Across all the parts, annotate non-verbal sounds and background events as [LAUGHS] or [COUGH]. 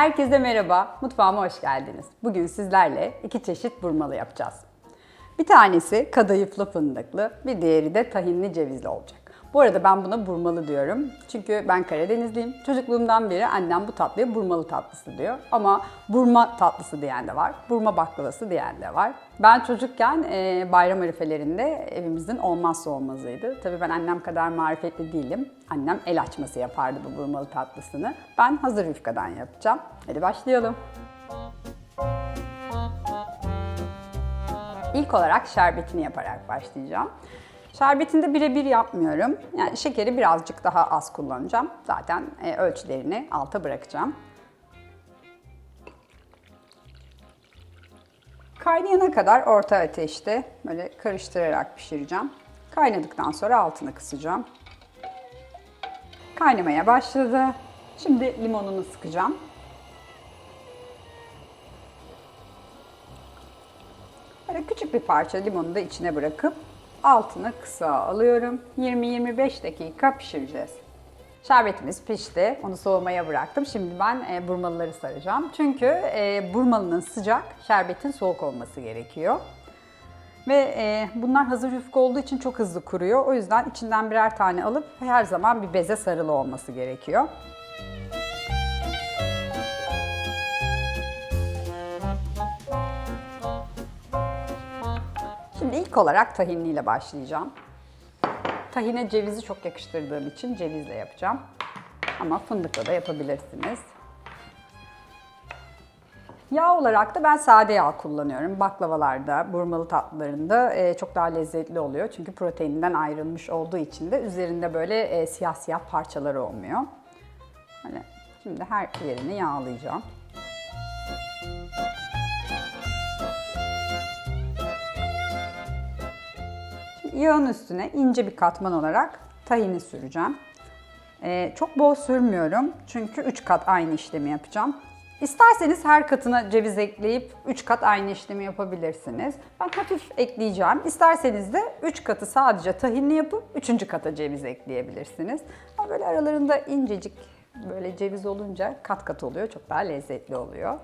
Herkese merhaba, mutfağıma hoş geldiniz. Bugün sizlerle iki çeşit burmalı yapacağız. Bir tanesi kadayıflı fındıklı, bir diğeri de tahinli cevizli olacak. Bu arada ben buna burmalı diyorum. Çünkü ben Karadenizliyim. Çocukluğumdan beri annem bu tatlıya burmalı tatlısı diyor. Ama burma tatlısı diyen de var. Burma baklavası diyen de var. Ben çocukken e, bayram arifelerinde evimizin olmazsa olmazıydı. Tabii ben annem kadar marifetli değilim. Annem el açması yapardı bu burmalı tatlısını. Ben hazır yufkadan yapacağım. Hadi başlayalım. İlk olarak şerbetini yaparak başlayacağım. Şerbetini de birebir yapmıyorum. Yani şekeri birazcık daha az kullanacağım. Zaten e, ölçülerini alta bırakacağım. Kaynayana kadar orta ateşte böyle karıştırarak pişireceğim. Kaynadıktan sonra altını kısacağım. Kaynamaya başladı. Şimdi limonunu sıkacağım. Böyle küçük bir parça limonu da içine bırakıp altını kısa alıyorum. 20-25 dakika pişireceğiz. Şerbetimiz pişti. Onu soğumaya bıraktım. Şimdi ben e, burmalıları saracağım. Çünkü e, burmalının sıcak, şerbetin soğuk olması gerekiyor. Ve e, bunlar hazır yufka olduğu için çok hızlı kuruyor. O yüzden içinden birer tane alıp her zaman bir beze sarılı olması gerekiyor. Şimdi ilk olarak tahinliyle başlayacağım. Tahine cevizi çok yakıştırdığım için cevizle yapacağım. Ama fındıkla da yapabilirsiniz. Yağ olarak da ben sade yağ kullanıyorum. Baklavalarda, burmalı tatlılarında e, çok daha lezzetli oluyor. Çünkü proteininden ayrılmış olduğu için de üzerinde böyle e, siyah siyah parçaları olmuyor. Şimdi her yerini yağlayacağım. Yağın üstüne ince bir katman olarak tahini süreceğim. Ee, çok bol sürmüyorum çünkü 3 kat aynı işlemi yapacağım. İsterseniz her katına ceviz ekleyip 3 kat aynı işlemi yapabilirsiniz. Ben hafif ekleyeceğim. İsterseniz de 3 katı sadece tahinli yapıp 3. kata ceviz ekleyebilirsiniz. Ama böyle aralarında incecik böyle ceviz olunca kat kat oluyor. Çok daha lezzetli oluyor.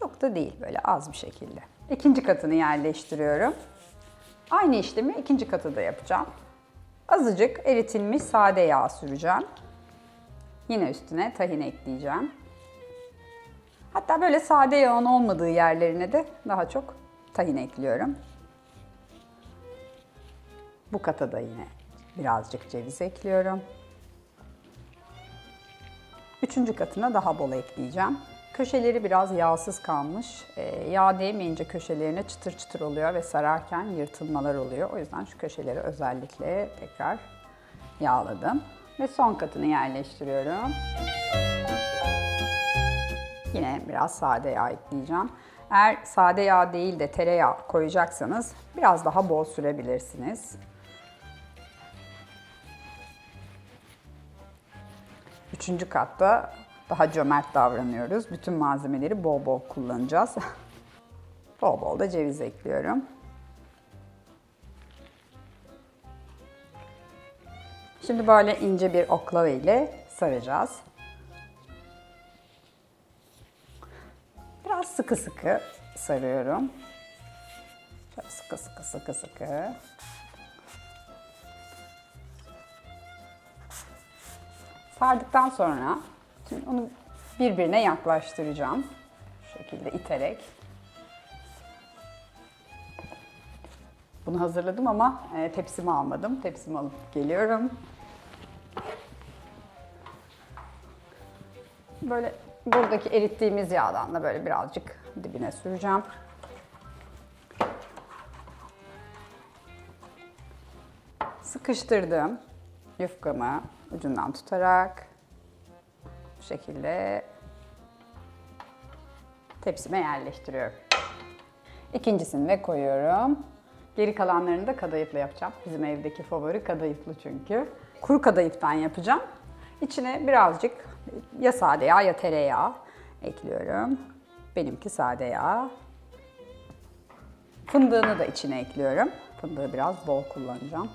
Çok da değil böyle az bir şekilde. İkinci katını yerleştiriyorum. Aynı işlemi ikinci katı da yapacağım. Azıcık eritilmiş sade yağ süreceğim. Yine üstüne tahin ekleyeceğim. Hatta böyle sade yağın olmadığı yerlerine de daha çok tahin ekliyorum. Bu kata da yine birazcık ceviz ekliyorum. Üçüncü katına daha bol ekleyeceğim. Köşeleri biraz yağsız kalmış. Ee, yağ değmeyince köşelerine çıtır çıtır oluyor ve sararken yırtılmalar oluyor. O yüzden şu köşeleri özellikle tekrar yağladım. Ve son katını yerleştiriyorum. Yine biraz sade yağ ekleyeceğim. Eğer sade yağ değil de tereyağı koyacaksanız biraz daha bol sürebilirsiniz. Üçüncü katta daha cömert davranıyoruz. Bütün malzemeleri bol bol kullanacağız. [LAUGHS] bol bol da ceviz ekliyorum. Şimdi böyle ince bir oklava ile saracağız. Biraz sıkı sıkı sarıyorum. Şöyle sıkı sıkı sıkı sıkı. Sardıktan sonra şimdi onu birbirine yaklaştıracağım. Şu şekilde iterek. Bunu hazırladım ama e, tepsimi almadım. Tepsimi alıp geliyorum. Böyle buradaki erittiğimiz yağdan da böyle birazcık dibine süreceğim. Sıkıştırdım yufkamı ucundan tutarak şekilde tepsime yerleştiriyorum. İkincisini de koyuyorum. Geri kalanlarını da kadayıfla yapacağım. Bizim evdeki favori kadayıflı çünkü. Kuru kadayıftan yapacağım. İçine birazcık ya sade yağ ya tereyağı ekliyorum. Benimki sade yağ. Fındığını da içine ekliyorum. Fındığı biraz bol kullanacağım.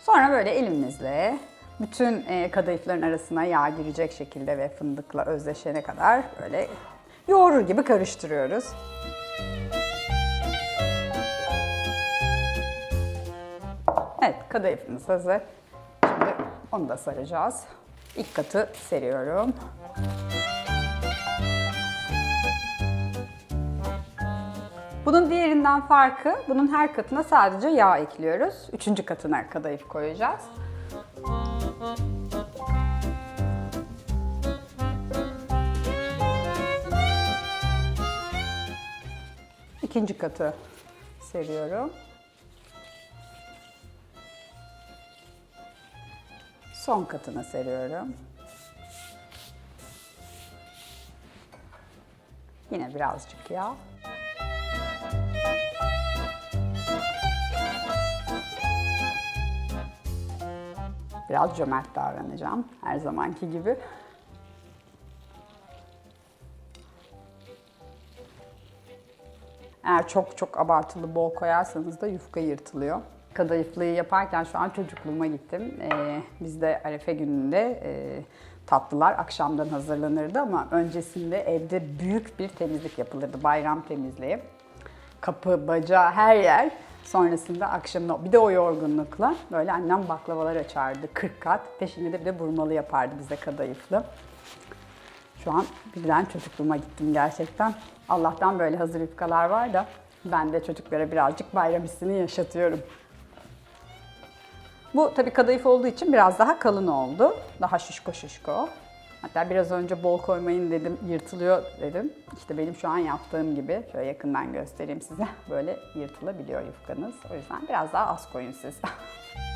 Sonra böyle elimizle Bütün e, kadayıfların arasına yağ girecek şekilde ve fındıkla özleşene kadar böyle yoğurur gibi karıştırıyoruz. Evet, kadayıfımız hazır. Şimdi onu da saracağız. İlk katı seriyorum. Bunun diğerinden farkı, bunun her katına sadece yağ ekliyoruz. Üçüncü katına kadayıf koyacağız. İkinci katı seriyorum. Son katına seriyorum. Yine birazcık yağ. Biraz cömert davranacağım her zamanki gibi. Eğer çok çok abartılı bol koyarsanız da yufka yırtılıyor. Kadayıflıyı yaparken şu an çocukluğuma gittim. Ee, bizde Arefe gününde e, tatlılar akşamdan hazırlanırdı ama öncesinde evde büyük bir temizlik yapılırdı. Bayram temizliği. Kapı, baca, her yer. Sonrasında akşamda bir de o yorgunlukla böyle annem baklavalar açardı 40 kat. Peşinde de bir de burmalı yapardı bize kadayıflı. Şu an birden çocukluğuma gittim gerçekten. Allah'tan böyle hazır yufkalar var da ben de çocuklara birazcık bayram hissini yaşatıyorum. Bu tabii kadayıf olduğu için biraz daha kalın oldu. Daha şişko şişko. Hatta biraz önce bol koymayın dedim, yırtılıyor dedim. İşte benim şu an yaptığım gibi, şöyle yakından göstereyim size. Böyle yırtılabiliyor yufkanız. O yüzden biraz daha az koyun siz. [LAUGHS]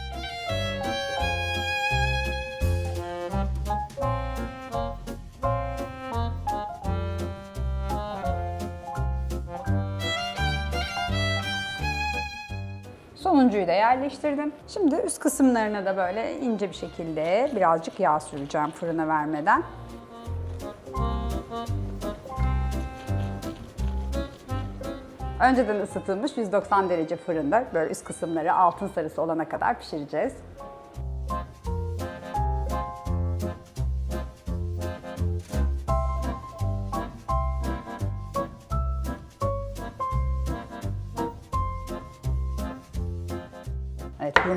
Sonuncuyu da yerleştirdim. Şimdi üst kısımlarına da böyle ince bir şekilde birazcık yağ süreceğim fırına vermeden. Önceden ısıtılmış 190 derece fırında böyle üst kısımları altın sarısı olana kadar pişireceğiz.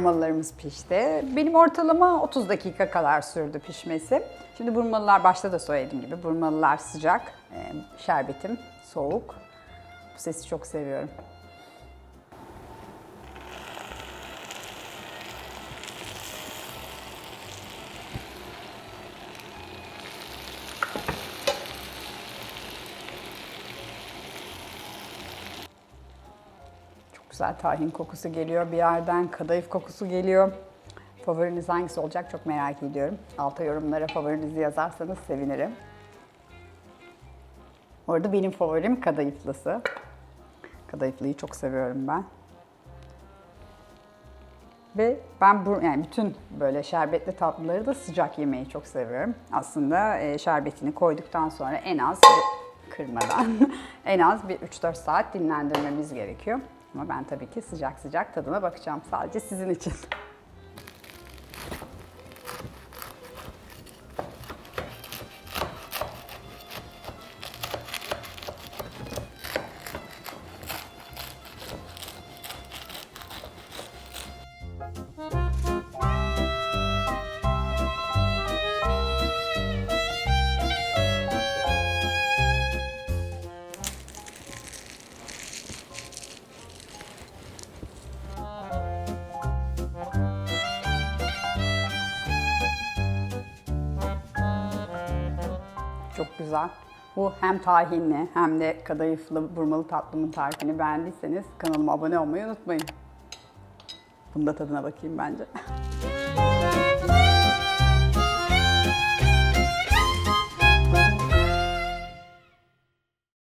Burmalılarımız pişti. Benim ortalama 30 dakika kadar sürdü pişmesi. Şimdi burmalılar başta da söylediğim gibi burmalılar sıcak, e, şerbetim soğuk. Bu sesi çok seviyorum. Güzel tahin kokusu geliyor bir yerden, kadayıf kokusu geliyor. Favoriniz hangisi olacak çok merak ediyorum. Alta yorumlara favorinizi yazarsanız sevinirim. Orada benim favorim kadayıflısı. Kadayıflıyı çok seviyorum ben. Ve ben bu yani bütün böyle şerbetli tatlıları da sıcak yemeyi çok seviyorum. Aslında e, şerbetini koyduktan sonra en az kırmadan [LAUGHS] en az bir 3-4 saat dinlendirmemiz gerekiyor. Ama ben tabii ki sıcak sıcak tadına bakacağım sadece sizin için. Çok güzel. Bu hem tahinli hem de kadayıflı burmalı tatlımın tarifini beğendiyseniz kanalıma abone olmayı unutmayın. Bunda tadına bakayım bence. [LAUGHS]